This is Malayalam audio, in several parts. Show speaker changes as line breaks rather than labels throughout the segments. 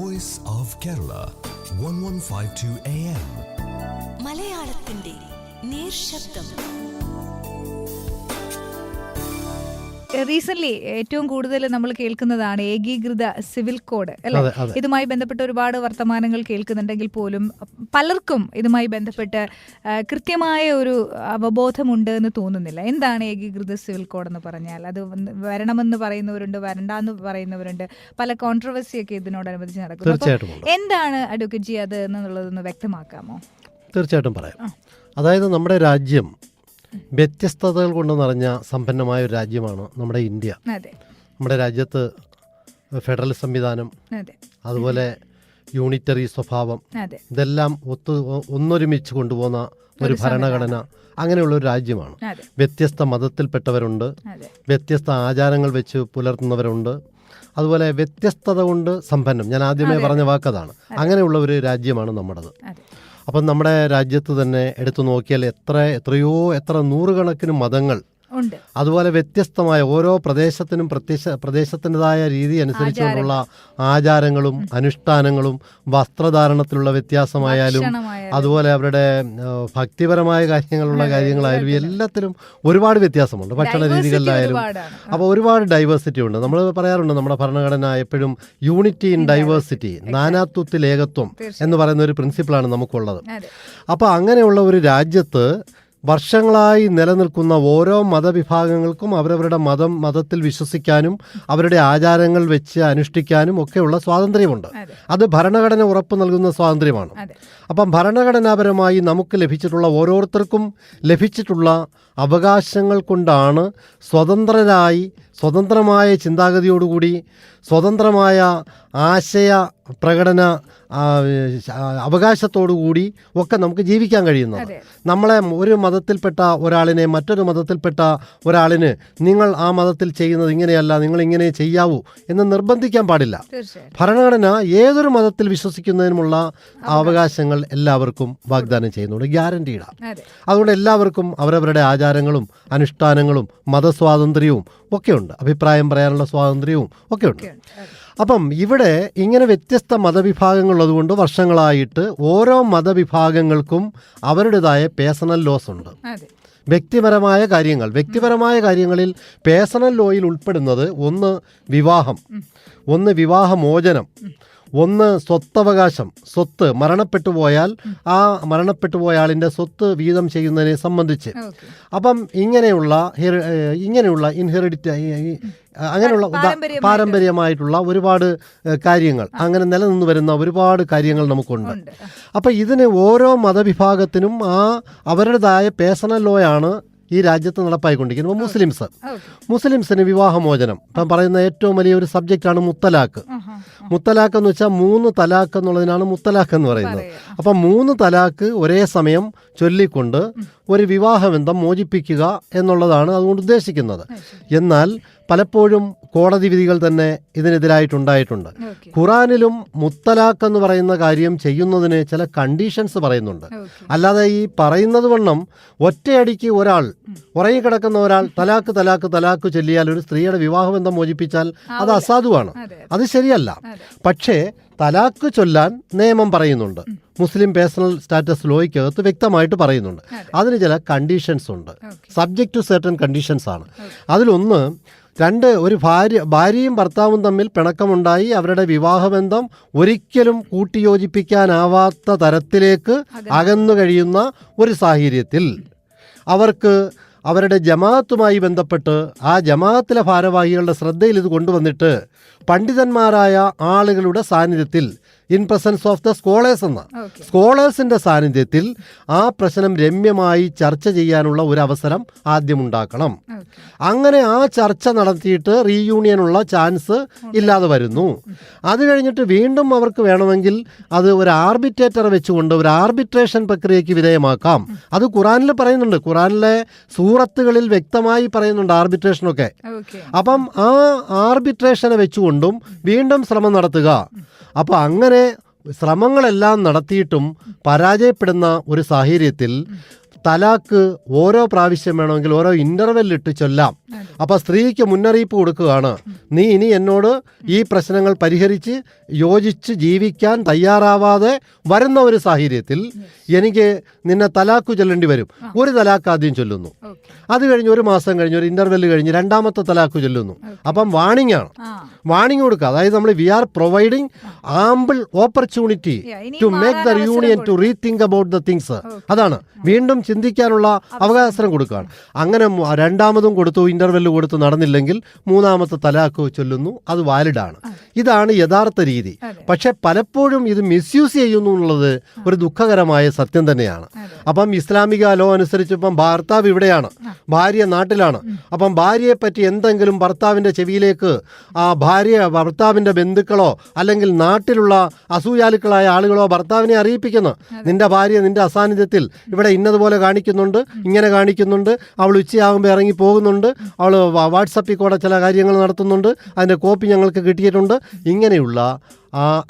voice of Kerala. 1152 AM.
മലയാളത്തിന്റെ നേർശബ്ദം
റീസെന്റ് ഏറ്റവും കൂടുതൽ നമ്മൾ കേൾക്കുന്നതാണ് ഏകീകൃത സിവിൽ കോഡ് അല്ലെ. ഇതുമായി ബന്ധപ്പെട്ട് ഒരുപാട് വർത്തമാനങ്ങൾ കേൾക്കുന്നുണ്ടെങ്കിൽ പോലും പലർക്കും ഇതുമായി ബന്ധപ്പെട്ട് കൃത്യമായ ഒരു അവബോധമുണ്ട് എന്ന് തോന്നുന്നില്ല. എന്താണ് ഏകീകൃത സിവിൽ കോഡ് എന്ന് പറഞ്ഞാൽ? അത് വരണമെന്ന് പറയുന്നവരുണ്ട് വരണ്ടെന്ന് പറയുന്നവരുണ്ട് പല കോൺട്രവേഴ്സിയൊക്കെ ഇതിനോടനുബന്ധിച്ച് നടക്കുന്നു. എന്താണ് അഡ്വക്കേറ്റ് ജി അത് എന്നുള്ളതൊന്ന് വ്യക്തമാക്കാമോ?
തീർച്ചയായിട്ടും പറയാം. അതായത് നമ്മുടെ രാജ്യം വ്യത്യസ്തതകൾ കൊണ്ട് നിറഞ്ഞ സമ്പന്നമായ ഒരു രാജ്യമാണ് നമ്മുടെ ഇന്ത്യ. നമ്മുടെ രാജ്യത്ത് ഫെഡറൽ സംവിധാനം
അതെ.
അതുപോലെ യൂണിറ്ററി സ്വഭാവം ഇതെല്ലാം ഒത്തു ഒന്നൊരുമിച്ച് കൊണ്ടുപോകുന്ന ഒരു ഭരണഘടന അങ്ങനെയുള്ള ഒരു രാജ്യമാണ്. വ്യത്യസ്ത മതത്തിൽപ്പെട്ടവരുണ്ട്. വ്യത്യസ്ത ആചാരങ്ങൾ വെച്ച് പുലർത്തുന്നവരുണ്ട്. അതുപോലെ വ്യത്യസ്തത കൊണ്ട് സമ്പന്നം. ഞാൻ ആദ്യമേ പറഞ്ഞ വാക്കതാണ്. അങ്ങനെയുള്ള ഒരു രാജ്യമാണ് നമ്മുടേത്. അപ്പം നമ്മുടെ രാജ്യത്ത് തന്നെ എടുത്തു നോക്കിയാൽ എത്ര എത്രയോ എത്ര നൂറുകണക്കിന് മതങ്ങൾ അതുപോലെ വ്യത്യസ്തമായ ഓരോ പ്രദേശത്തിനും പ്രത്യക്ഷ പ്രദേശത്തിന്റെതായ രീതി അനുസരിച്ചുകൊണ്ടുള്ള ആചാരങ്ങളും അനുഷ്ഠാനങ്ങളും വസ്ത്രധാരണത്തിലുള്ള വ്യത്യാസമായാലും അതുപോലെ അവരുടെ ഭക്തിപരമായ കാര്യങ്ങളുള്ള കാര്യങ്ങളായാലും എല്ലാത്തിലും ഒരുപാട് വ്യത്യാസമുണ്ട്. ഭക്ഷണ രീതികളിലായാലും. അപ്പോൾ ഒരുപാട് ഡൈവേഴ്സിറ്റി ഉണ്ട്. നമ്മൾ പറയാറുണ്ട് നമ്മുടെ ഭരണഘടന എപ്പോഴും യൂണിറ്റി ഇൻ ഡൈവേഴ്സിറ്റി നാനാത്വത്തിൽ ഏകത്വം എന്ന് പറയുന്ന ഒരു പ്രിൻസിപ്പിളാണ് നമുക്കുള്ളത്. അപ്പോൾ അങ്ങനെയുള്ള ഒരു രാജ്യത്ത് വർഷങ്ങളായി നിലനിൽക്കുന്ന ഓരോ മതവിഭാഗങ്ങൾക്കും അവരവരുടെ മതം മതത്തിൽ വിശ്വസിക്കാനും അവരുടെ ആചാരങ്ങൾ വെച്ച് അനുഷ്ഠിക്കാനും ഒക്കെയുള്ള സ്വാതന്ത്ര്യമുണ്ട്.
അത്.
ഭരണഘടന ഉറപ്പ് നൽകുന്ന സ്വാതന്ത്ര്യമാണ്. അപ്പം ഭരണഘടനാപരമായി നമുക്ക് ലഭിച്ചിട്ടുള്ള ഓരോരുത്തർക്കും ലഭിച്ചിട്ടുള്ള അവകാശങ്ങൾ കൊണ്ടാണ് സ്വതന്ത്രരായി സ്വതന്ത്രമായ ചിന്താഗതിയോടുകൂടി സ്വതന്ത്രമായ ആശയ പ്രകടന അവകാശത്തോടുകൂടി ഒക്കെ നമുക്ക് ജീവിക്കാൻ കഴിയുന്നത് നമ്മളെ ഒരു മതത്തിൽപ്പെട്ട ഒരാളിനെ മറ്റൊരു മതത്തിൽപ്പെട്ട ഒരാളിന് നിങ്ങൾ ആ മതത്തിൽ ചെയ്യുന്നത് ഇങ്ങനെയല്ല നിങ്ങൾ ഇങ്ങനെ ചെയ്യാവൂ എന്ന് നിർബന്ധിക്കാൻ പാടില്ല. ഭരണഘടന ഏതൊരു മതത്തിൽ വിശ്വസിക്കുന്നതിനുമുള്ള അവകാശങ്ങൾ എല്ലാവർക്കും വാഗ്ദാനം ചെയ്യുന്നുണ്ട് ഗ്യാരണ്ടീഡാണ്
അതെ.
അതുകൊണ്ട് എല്ലാവർക്കും അവരവരുടെ ആചാരങ്ങളും അനുഷ്ഠാനങ്ങളും മതസ്വാതന്ത്ര്യവും ഒക്കെയുണ്ട് അഭിപ്രായം പറയാനുള്ള സ്വാതന്ത്ര്യവും
ഒക്കെ ഉണ്ട്
അപ്പം ഇവിടെ ഇങ്ങനെ വ്യത്യസ്ത മതവിഭാഗങ്ങളുള്ളതുകൊണ്ട് വർഷങ്ങളായിട്ട് ഓരോ മതവിഭാഗങ്ങൾക്കും അവരുടേതായ പേഴ്സണൽ ലോസ് ഉണ്ട്. വ്യക്തിപരമായ കാര്യങ്ങൾ വ്യക്തിപരമായ കാര്യങ്ങളിൽ പേഴ്സണൽ ലോയിൽ ഉൾപ്പെടുന്നത് ഒന്ന് വിവാഹം ഒന്ന് വിവാഹമോചനം ഒന്ന് സ്വത്തവകാശം സ്വത്ത് മരണപ്പെട്ടു പോയാൽ ആ മരണപ്പെട്ടു പോയ ആളിന്റെ സ്വത്ത് വീതം ചെയ്യുന്നതിനെ സംബന്ധിച്ച്. അപ്പം ഇങ്ങനെയുള്ള ഇങ്ങനെയുള്ള ഇൻഹെറിഡിറ്റ് അങ്ങനെയുള്ള. പാരമ്പര്യമായിട്ടുള്ള ഒരുപാട് കാര്യങ്ങൾ. അങ്ങനെ നിലനിന്ന് വരുന്ന ഒരുപാട് കാര്യങ്ങൾ നമുക്കുണ്ട്. അപ്പം ഇതിന് ഓരോ മതവിഭാഗത്തിനും ആ അവരുടേതായ പേഴ്സണൽ ലോയാണ് ഈ രാജ്യത്ത് നടപ്പായിക്കൊണ്ടിരിക്കുന്നത് ഇപ്പം മുസ്ലിംസ്. മുസ്ലിംസിന് വിവാഹമോചനം. ഇപ്പം പറയുന്ന ഏറ്റവും വലിയ ഒരു സബ്ജക്റ്റാണ് മുത്തലാഖ്.
മുത്തലാക്ക്
മുത്തലാഖ് എന്ന് വെച്ചാൽ മൂന്ന് തലാഖ് എന്നുള്ളതിനാണ് മുത്തലാഖ് എന്ന് പറയുന്നത്. അപ്പം മൂന്ന് തലാഖ് ഒരേ സമയം ചൊല്ലിക്കൊണ്ട് ഒരു വിവാഹബന്ധം മോചിപ്പിക്കുക എന്നുള്ളതാണ് അതുകൊണ്ട് ഉദ്ദേശിക്കുന്നത്. എന്നാൽ പലപ്പോഴും കോടതി വിധികൾ തന്നെ ഇതിനെതിരായിട്ടുണ്ടായിട്ടുണ്ട്. ഖുറാനിലും മുത്തലാഖ് എന്ന് പറയുന്ന കാര്യം ചെയ്യുന്നതിന് ചില കണ്ടീഷൻസ് പറയുന്നുണ്ട്. അല്ലാതെ ഈ പറയുന്നത് വണ്ണം ഒറ്റയടിക്ക് ഒരാൾ ഉറങ്ങിക്കിടക്കുന്ന ഒരാൾ തലാക്ക് തലാക്ക് തലാക്ക് ചൊല്ലിയാൽ ഒരു സ്ത്രീയുടെ വിവാഹബന്ധം മോചിപ്പിച്ചാൽ അത്. അസാധുവാണ്.
അത്
ശരിയല്ല. പക്ഷേ തലാക്ക് ചൊല്ലാൻ നിയമം പറയുന്നുണ്ട്. മുസ്ലിം പേഴ്സണൽ സ്റ്റാറ്റസ് ലോയ്ക്കകത്ത് വ്യക്തമായിട്ട് പറയുന്നുണ്ട്. അതിന് ചില കണ്ടീഷൻസ് ഉണ്ട്. സബ്ജക്റ്റ് ടു സെർട്ടൺ കണ്ടീഷൻസ് ആണ്. അതിലൊന്ന് രണ്ട് ഒരു ഭാര്യ ഭാര്യയും ഭർത്താവും തമ്മിൽ പിണക്കമുണ്ടായി. അവരുടെ വിവാഹബന്ധം ഒരിക്കലും കൂട്ടിയോജിപ്പിക്കാനാവാത്ത തരത്തിലേക്ക് അകന്നു. കഴിയുന്ന ഒരു സാഹചര്യത്തിൽ അവർക്ക് അവരുടെ ജമാഅത്തുമായി ബന്ധപ്പെട്ട് ആ ജമാഅത്തിലെ ഭാരവാഹികളുടെ ശ്രദ്ധയിൽ ഇത് കൊണ്ടുവന്നിട്ട് പണ്ഡിതന്മാരായ ആളുകളുടെ സാന്നിധ്യത്തിൽ in presence of the scholars എന്ന സ്കോളേഴ്സിന്റെ സാന്നിധ്യത്തിൽ ആ പ്രശ്നം രമ്യമായി ചർച്ച ചെയ്യാനുള്ള ഒരു അവസരം ആദ്യം ഉണ്ടാക്കണം.
ഓക്കെ
അങ്ങനെ ആ ചർച്ച നടത്തിയിട്ട് റീയൂണിയനുള്ള ചാൻസ് ഇല്ലാതെ വരുന്നു. അത് കഴിഞ്ഞിട്ട് വീണ്ടും അവർക്ക് വേണമെങ്കിൽ അത് ഒരു ആർബിറ്റേറ്ററെ വെച്ചുകൊണ്ട് ഒരു ആർബിട്രേഷൻ പ്രക്രിയയ്ക്ക് വിധേയമാക്കാം. അത് ഖുറാനിൽ പറയുന്നുണ്ട്. ഖുറാനിലെ സൂറത്തുകളിൽ വ്യക്തമായി പറയുന്നുണ്ട് ആർബിട്രേഷനൊക്കെ. അപ്പം ആ ആർബിട്രേഷനെ വെച്ചുകൊണ്ടും വീണ്ടും ശ്രമം നടത്തുക. അപ്പോൾ അങ്ങനെ ശ്രമങ്ങളെല്ലാം നടത്തിയിട്ടും പരാജയപ്പെടുന്ന ഒരു സാഹചര്യത്തിൽ തലാക്ക് ഓരോ പ്രാവശ്യം വേണമെങ്കിൽ ഓരോ ഇന്റർവെല്ലിട്ട് ചൊല്ലാം. അപ്പൊ സ്ത്രീക്ക് മുന്നറിയിപ്പ് കൊടുക്കുകയാണ്. നീ ഇനി എന്നോട് ഈ പ്രശ്നങ്ങൾ പരിഹരിച്ച് യോജിച്ച് ജീവിക്കാൻ തയ്യാറാവാതെ വരുന്ന ഒരു സാഹചര്യത്തിൽ എനിക്ക് നിന്നെ തലാക്ക് ചൊല്ലേണ്ടി വരും. ഒരു തലാക്ക് ആദ്യം ചൊല്ലുന്നു. അത് കഴിഞ്ഞ് ഒരു മാസം കഴിഞ്ഞ് ഒരു ഇന്റർവെൽ കഴിഞ്ഞ് രണ്ടാമത്തെ തലാക്ക് ചൊല്ലുന്നു. അപ്പം വാണിംഗ് ആണ്. വാണിംഗ് കൊടുക്കുക. അതായത് നമ്മൾ we are providing ample opportunity to make the union to rethink about the things അതാണ്. വീണ്ടും ചിന്തിക്കാനുള്ള അവകാശം കൊടുക്കുകയാണ്. അങ്ങനെ രണ്ടാമതും കൊടുത്തു ഇന്റർവെൽ കൊടുത്തു നടന്നില്ലെങ്കിൽ മൂന്നാമത്തെ തലാക്ക് ചൊല്ലുന്നു അത് വാലിഡാണ് ഇതാണ് യഥാർത്ഥ രീതി. പക്ഷെ പലപ്പോഴും ഇത് മിസ്യൂസ് ചെയ്യുന്നു എന്നുള്ളത് ഒരു ദുഃഖകരമായ സത്യം തന്നെയാണ്. അപ്പം ഇസ്ലാമിക ലോ അനുസരിച്ച് ഇപ്പം ഭർത്താവ് ഇവിടെയാണ് ഭാര്യ നാട്ടിലാണ്. അപ്പം ഭാര്യയെ പറ്റി എന്തെങ്കിലും ഭർത്താവിന്റെ ചെവിയിലേക്ക് ആ ഭാര്യ ഭർത്താവിന്റെ ബന്ധുക്കളോ അല്ലെങ്കിൽ നാട്ടിലുള്ള അസൂയാലുക്കളായ ആളുകളോ ഭർത്താവിനെ അറിയിപ്പിക്കുന്നു. നിന്റെ ഭാര്യ നിന്റെ അസാന്നിധ്യത്തിൽ ഇവിടെ ഇന്നതുപോലെ കാണിക്കുന്നുണ്ട് ഇങ്ങനെ കാണിക്കുന്നുണ്ട് അവൾ ഉച്ചയാകുമ്പോൾ ഇറങ്ങി പോകുന്നുണ്ട് അവൾ വാട്സപ്പിൽ കൂടെ ചില കാര്യങ്ങൾ നടത്തുന്നുണ്ട് അതിന്റെ കോപ്പി ഞങ്ങൾക്ക് കിട്ടിയിട്ടുണ്ട്. ഇങ്ങനെയുള്ള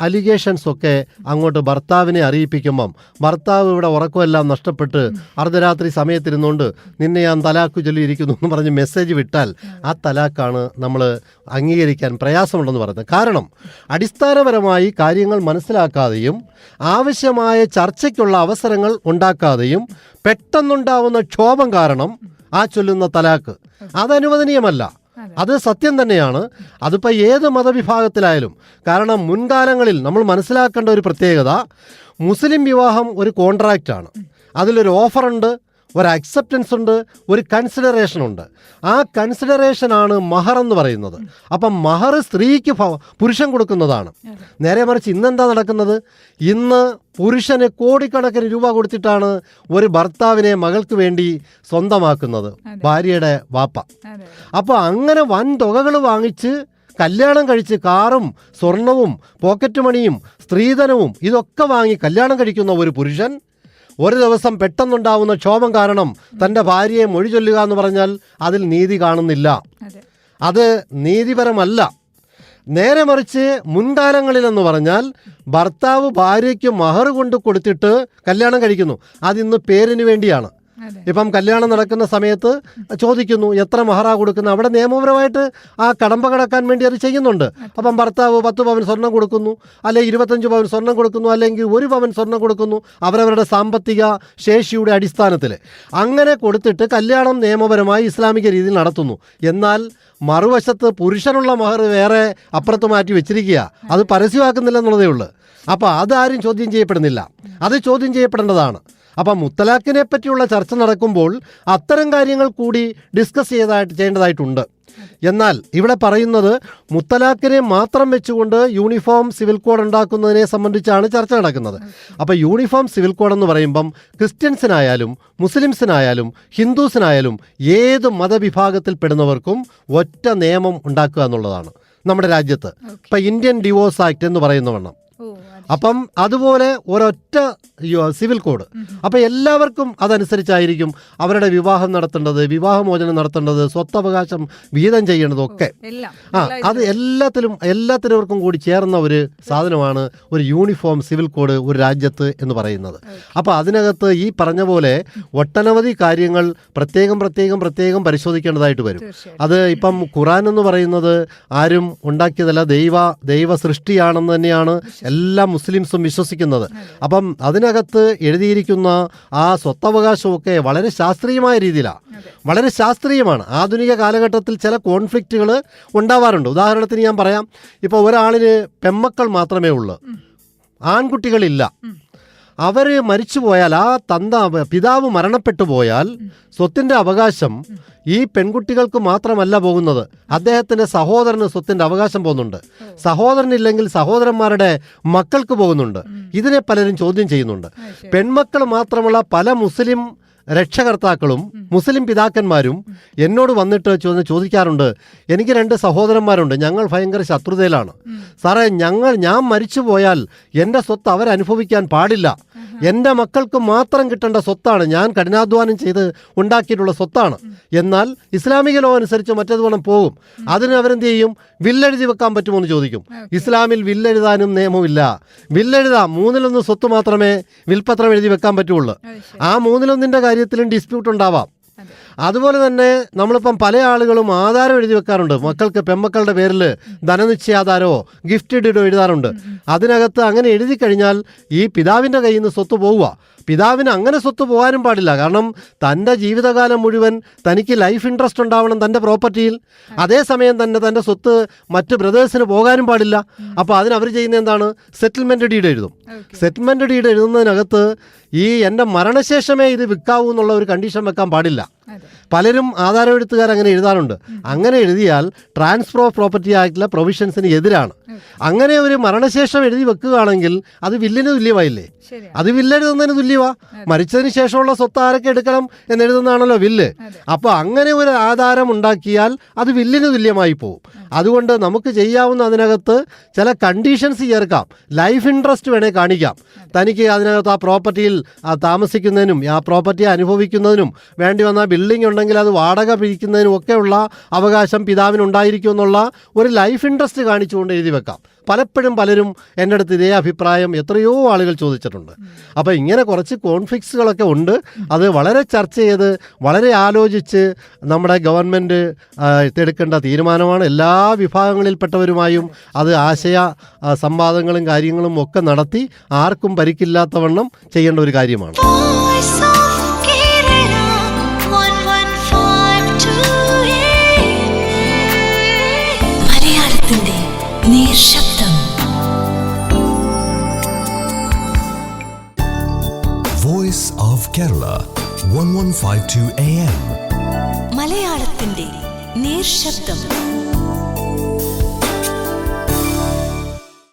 അലിഗേഷൻസ് ഒക്കെ അങ്ങോട്ട് ഭർത്താവിനെ അറിയിപ്പിക്കുമ്പം ഭർത്താവ് ഇവിടെ ഉറക്കമെല്ലാം നഷ്ടപ്പെട്ട് അർദ്ധരാത്രി സമയത്തിരുന്നുകൊണ്ട് നിന്നെ ഞാൻ തലാക്ക് ചൊല്ലിയിരിക്കുന്നു എന്ന് പറഞ്ഞ് മെസ്സേജ് വിട്ടാൽ ആ തലാക്കാണ് നമ്മൾ അംഗീകരിക്കാൻ പ്രയാസമുണ്ടെന്ന് പറയുന്നത്. കാരണം അടിസ്ഥാനപരമായി കാര്യങ്ങൾ മനസ്സിലാക്കാതെയും ആവശ്യമായ ചർച്ചയ്ക്കുള്ള അവസരങ്ങൾ ഉണ്ടാക്കാതെയും പെട്ടെന്നുണ്ടാവുന്ന ക്ഷോഭം കാരണം ആ ചൊല്ലുന്ന തലാക്ക് അത് അനുവദനീയമല്ല അത്. സത്യം തന്നെയാണ്. അതിപ്പോൾ ഏത് മതവിഭാഗത്തിലായാലും. കാരണം മുൻകാലങ്ങളിൽ നമ്മൾ മനസ്സിലാക്കേണ്ട ഒരു പ്രത്യേകത മുസ്ലിം വിവാഹം ഒരു കോൺട്രാക്റ്റാണ്. അതിലൊരു ഓഫറുണ്ട്. ഒരു അക്സെപ്റ്റൻസ് ഉണ്ട് ഒരു കൺസിഡറേഷൻ ഉണ്ട്. ആ കൺസിഡറേഷൻ ആണ് മഹർ എന്ന് പറയുന്നത്. അപ്പം മഹർ സ്ത്രീക്ക് പുരുഷൻ കൊടുക്കുന്നതാണ്. നേരെ മറിച്ച് ഇന്നെന്താ നടക്കുന്നത്? ഇന്ന് പുരുഷന് കോടിക്കണക്കിന് രൂപ കൊടുത്തിട്ടാണ് ഒരു ഭർത്താവിനെ മകൾക്ക് വേണ്ടി സ്വന്തമാക്കുന്നത് ഭാര്യയുടെ വാപ്പ. അപ്പോൾ അങ്ങനെ വൻ തുകകൾ വാങ്ങിച്ച് കല്യാണം കഴിച്ച് കാറും സ്വർണവും പോക്കറ്റ് മണിയും സ്ത്രീധനവും ഇതൊക്കെ വാങ്ങി കല്യാണം കഴിക്കുന്ന ഒരു പുരുഷൻ ഒരു ദിവസം പെട്ടെന്നുണ്ടാവുന്ന ക്ഷോഭം കാരണം തന്റെ ഭാര്യയെ മൊഴി ചൊല്ലുക എന്ന് പറഞ്ഞാൽ അതിൽ നീതി കാണുന്നില്ല.
അതെ
നീതിപരമല്ല. നേരെ മറിച്ച് മുൻകാലങ്ങളിലെന്ന് പറഞ്ഞാൽ ഭർത്താവ് ഭാര്യയ്ക്ക് മഹർ കൊണ്ട് കൊടുത്തിട്ട് കല്യാണം കഴിക്കുന്നു. അതിന്ന് പേരിന് വേണ്ടിയാണ്. ഇപ്പം കല്യാണം നടക്കുന്ന സമയത്ത് ചോദിക്കുന്നു എത്ര മഹറ കൊടുക്കുന്നു? അവിടെ നിയമപരമായിട്ട് ആ കടമ്പ കടക്കാൻ വേണ്ടി അത് ചെയ്യുന്നുണ്ട്. അപ്പം ഭർത്താവ് പത്ത് പവൻ സ്വർണം കൊടുക്കുന്നു അല്ലെങ്കിൽ ഇരുപത്തഞ്ച് പവൻ സ്വർണം കൊടുക്കുന്നു അല്ലെങ്കിൽ ഒരു പവൻ സ്വർണം കൊടുക്കുന്നു അവരവരുടെ സാമ്പത്തിക ശേഷിയുടെ അടിസ്ഥാനത്തിൽ അങ്ങനെ കൊടുത്തിട്ട് കല്യാണം നിയമപരമായി ഇസ്ലാമിക രീതിയിൽ നടത്തുന്നു. എന്നാൽ മറുവശത്ത് പുരുഷനുള്ള മഹർ വേറെ അപ്പുറത്ത് മാറ്റി വെച്ചിരിക്കുക അത് പരസ്യമാക്കുന്നില്ല എന്നുള്ളതേ ഉള്ളൂ. അപ്പോൾ അതാരും ചോദ്യം ചെയ്യപ്പെടുന്നില്ല. അത് ചോദ്യം ചെയ്യപ്പെടേണ്ടതാണ്. അപ്പം മുത്തലാഖിനെ പറ്റിയുള്ള ചർച്ച നടക്കുമ്പോൾ അത്തരം കാര്യങ്ങൾ കൂടി ഡിസ്കസ് ചെയ്തതായിട്ട് ചെയ്യേണ്ടതായിട്ടുണ്ട്. എന്നാൽ ഇവിടെ പറയുന്നത് മുത്തലാഖിനെ മാത്രം വെച്ചുകൊണ്ട് യൂണിഫോം സിവിൽ കോഡ് ഉണ്ടാക്കുന്നതിനെ സംബന്ധിച്ചാണ് ചർച്ച നടക്കുന്നത്. അപ്പോൾ യൂണിഫോം സിവിൽ കോഡ് എന്ന് പറയുമ്പം ക്രിസ്ത്യൻസിനായാലും മുസ്ലിംസിനായാലും ഹിന്ദുസിനായാലും ഏത് മതവിഭാഗത്തിൽപ്പെടുന്നവർക്കും ഒറ്റ നിയമം ഉണ്ടാക്കുക എന്നുള്ളതാണ് നമ്മുടെ രാജ്യത്ത്. ഇപ്പം ഇന്ത്യൻ ഡിവോഴ്സ് ആക്ട് എന്ന് പറയുന്ന വണ്ണം. അപ്പം അതുപോലെ ഒരൊറ്റ സിവിൽ കോഡ്. അപ്പം എല്ലാവർക്കും അതനുസരിച്ചായിരിക്കും അവരുടെ വിവാഹം നടത്തേണ്ടത് വിവാഹമോചനം നടത്തേണ്ടത് സ്വത്തവകാശം വീതം ചെയ്യേണ്ടതൊക്കെ. ആ അത് എല്ലാത്തിലും എല്ലാത്തിനവർക്കും കൂടി ചേർന്ന ഒരു സാധനമാണ് ഒരു യൂണിഫോം സിവിൽ കോഡ് ഒരു രാജ്യത്ത് എന്ന് പറയുന്നത്. അപ്പോൾ അതിനകത്ത് ഈ പറഞ്ഞ പോലെ ഒട്ടനവധി കാര്യങ്ങൾ പ്രത്യേകം പ്രത്യേകം പ്രത്യേകം പരിശോധിക്കേണ്ടതായിട്ട് വരും. അത് ഇപ്പം ഖുറാൻ എന്ന് പറയുന്നത് ആരും ഉണ്ടാക്കിയതല്ല ദൈവ ദൈവ സൃഷ്ടിയാണെന്ന് തന്നെയാണ് എല്ലാ മുസ്ലിംസും വിശ്വസിക്കുന്നത്. അപ്പം അതിനകത്ത് എഴുതിയിരിക്കുന്ന ആ സ്വത്തവകാശമൊക്കെ വളരെ ശാസ്ത്രീയമായ രീതിയിലാണ് വളരെ ശാസ്ത്രീയമാണ്. ആധുനിക കാലഘട്ടത്തിൽ ചില കോൺഫ്ലിക്റ്റുകൾ ഉണ്ടാവാറുണ്ട്. ഉദാഹരണത്തിന് ഞാൻ പറയാം. ഇപ്പോൾ ഒരാളിന് പെമ്മക്കൾ മാത്രമേ ഉള്ളൂ. ആൺകുട്ടികളില്ല. അവർ മരിച്ചുപോയാൽ ആ തന്ത പിതാവ് മരണപ്പെട്ടു പോയാൽ സ്വത്തിന്റെ അവകാശം ഈ പെൺകുട്ടികൾക്ക് മാത്രമല്ല പോകുന്നത്. അദ്ദേഹത്തിന്റെ സഹോദരന് സ്വത്തിന്റെ അവകാശം പോകുന്നുണ്ട്. സഹോദരനില്ലെങ്കിൽ സഹോദരന്മാരുടെ മക്കൾക്ക് പോകുന്നുണ്ട്. ഇതിനെ പലരും ചോദ്യം ചെയ്യുന്നുണ്ട്. പെൺമക്കൾ മാത്രമുള്ള പല മുസ്ലിം രക്ഷകർത്താക്കളും മുസ്ലിം പിതാക്കന്മാരും എന്നോട് വന്നിട്ട് ചോദിക്കാറുണ്ട് എനിക്ക് രണ്ട് സഹോദരന്മാരുണ്ട്. ഞങ്ങൾ ഭയങ്കര ശത്രുതയിലാണ്. സാറേ ഞങ്ങൾ ഞാൻ മരിച്ചു പോയാൽ എന്റെ സ്വത്ത് അവരനുഭവിക്കാൻ പാടില്ല. എന്റെ മക്കൾക്ക് മാത്രം കിട്ടേണ്ട സ്വത്താണ്. ഞാൻ കഠിനാധ്വാനം ചെയ്ത് ഉണ്ടാക്കിയിട്ടുള്ള സ്വത്താണ്. എന്നാൽ ഇസ്ലാമിക ലോ അനുസരിച്ച് മറ്റേത് വേണം പോകും. അതിന് അവരെന്ത് ചെയ്യും? വില്ലെഴുതി വെക്കാൻ പറ്റുമോ എന്ന് ചോദിക്കും ഇസ്ലാമിൽ വില്ലെഴുതാനും നിയമമില്ല. വില്ലെഴുതാം. മൂന്നിലൊന്ന് സ്വത്ത് മാത്രമേ വിൽപത്രം എഴുതി വെക്കാൻ പറ്റുള്ളൂ. ആ മൂന്നിലൊന്നിന്റെ കാര്യത്തിലും ഡിസ്പ്യൂട്ട് ഉണ്ടാവാം. അതുപോലെ തന്നെ നമ്മളിപ്പം പല ആളുകളും ആധാരം എഴുതി വെക്കാറുണ്ട്. മക്കൾക്ക് പെമ്മക്കളുടെ പേരിൽ ധനനിശ്ചയാധാരമോ ഗിഫ്റ്റ് ഇടോ എഴുതാറുണ്ട്. അതിനകത്ത് അങ്ങനെ എഴുതി കഴിഞ്ഞാൽ ഈ പിതാവിന്റെ കയ്യിൽ നിന്ന് സ്വത്ത് പോവുക. പിതാവിന് അങ്ങനെ സ്വത്ത് പോകാനും പാടില്ല. കാരണം തന്റെ ജീവിതകാലം മുഴുവൻ തനിക്ക് ലൈഫ് ഇൻട്രസ്റ്റ് ഉണ്ടാവണം തന്റെ പ്രോപ്പർട്ടിയിൽ. അതേസമയം തന്നെ തന്റെ സ്വത്ത് മറ്റ് ബ്രദേഴ്സിന് പോകാനും പാടില്ല. അപ്പോൾ അതിനവർ ചെയ്യുന്ന എന്താണ്? സെറ്റിൽമെന്റ് ഡീഡ് എഴുതും. സെറ്റിൽമെന്റ് ഡീഡ് എഴുതുന്നതിനകത്ത് ഈ എന്റെ മരണശേഷമേ ഇത് വിൽക്കാവൂ എന്നുള്ള ഒരു കണ്ടീഷൻ വെക്കാൻ പാടില്ല. പലരും ആധാരമെഴുത്തുകാർ അങ്ങനെ എഴുതാറുണ്ട്. അങ്ങനെ എഴുതിയാൽ ട്രാൻസ്ഫർ ഓഫ് പ്രോപ്പർട്ടി ആക്ടിലെ പ്രൊവിഷൻസിന് എതിരാണ്. അങ്ങനെ ഒരു മരണശേഷം എഴുതി വെക്കുകയാണെങ്കിൽ അത് വില്ലിന് തുല്യമായില്ലേ? അത് വില്ലെഴുതുന്നതിന് തുല്യമാ മരിച്ചതിന് ശേഷമുള്ള സ്വത്ത് ആരൊക്കെ എടുക്കണം എന്നെഴുതുന്നതാണല്ലോ വില്ല്. അപ്പോൾ അങ്ങനെ ഒരു ആധാരം ഉണ്ടാക്കിയാൽ അത് വില്ലിന് തുല്യമായി പോകും അതുകൊണ്ട് നമുക്ക് ചെയ്യാവുന്ന അതിനകത്ത് ചില കണ്ടീഷൻസ് ചേർക്കാം. ലൈഫ് ഇൻട്രസ്റ്റ് വേണേൽ കാണിക്കാം. തനിക്ക് അതിനകത്ത് ആ പ്രോപ്പർട്ടിയിൽ താമസിക്കുന്നതിനും ആ പ്രോപ്പർട്ടി അനുഭവിക്കുന്നതിനും വേണ്ടി വന്ന ബിൽഡിംഗ് ഉണ്ടെങ്കിൽ അത് വാടക പിരിക്കുന്നതിനും ഒക്കെയുള്ള അവകാശം പിതാവിനുണ്ടായിരിക്കുമെന്നുള്ള ഒരു ലൈഫ് ഇൻട്രസ്റ്റ് കാണിച്ചുകൊണ്ട് എഴുതി വെക്കാം. പലപ്പോഴും പലരും എന്റെ അടുത്ത് ഇതേ അഭിപ്രായം എത്രയോ ആളുകൾ ചോദിച്ചിട്ടുണ്ട്. അപ്പോൾ ഇങ്ങനെ കുറച്ച് കോൺഫ്ലിക്ട്സുകളൊക്കെ ഉണ്ട്. അത് വളരെ ചർച്ച ചെയ്ത് വളരെ ആലോചിച്ച് നമ്മുടെ ഗവൺമെന്റ് എടുക്കേണ്ട തീരുമാനമാണ്. എല്ലാ വിഭാഗങ്ങളിൽപ്പെട്ടവരുമായും അത് ആശയ സംവാദങ്ങളും കാര്യങ്ങളും ഒക്കെ നടത്തി ആർക്കും പരിക്കില്ലാത്തവണ്ണം ചെയ്യേണ്ട ഒരു കാര്യമാണ്.
Voice of Kerala, 11528. മലയാളത്തിന്റെ മലയാളത്തിന്റെ നേർശബ്ദം.